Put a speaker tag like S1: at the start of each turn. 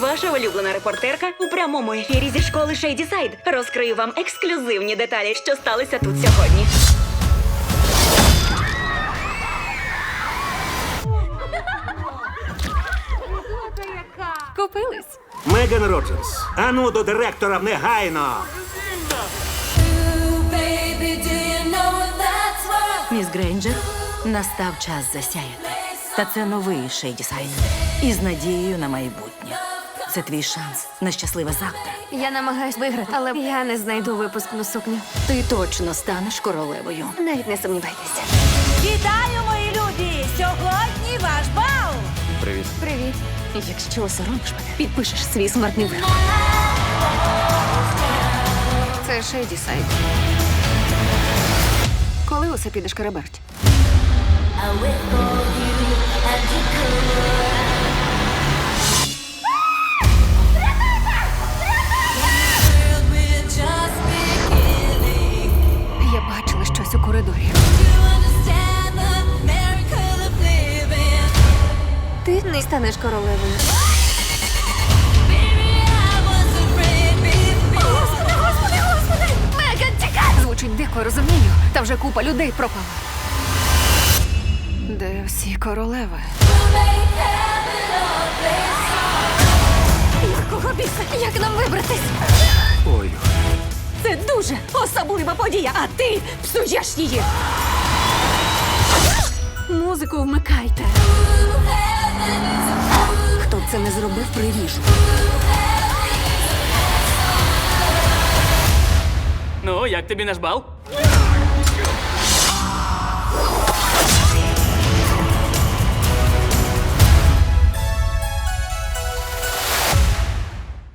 S1: Ваша улюблена репортерка у прямому ефірі зі школи Шейдісайд розкриє вам ексклюзивні деталі, що сталися тут сьогодні.
S2: Купились.
S3: Меган Роджерс. Ану до директора негайно.
S4: Міс Грейнджер, настав час засяяти. Та це новий Шейдісайд. Із надією на майбутнє. Це твій шанс на щасливе завтра.
S2: Я намагаюсь виграти, але я не знайду випускну сукню.
S4: Ти точно станеш королевою.
S2: Навіть не сумнівайтеся.
S5: Вітаю, мої любі! Сьогодні ваш бал!
S2: Привіт. Якщо осоромиш мене, підпишеш свій смертний вирок. Це Шейді Сайд. Коли усе підеш караберть? Ти не станеш королевою. Дико, розумію. Та вже купа людей пропала. Де всі королеви? Якого біса? Як нам вибратись?
S3: Ой.
S2: Це дуже особлива подія, а ти псуєш її. Музику вмикайте. Хто б це не зробив, приріжу.
S6: Ну, як тобі наш бал?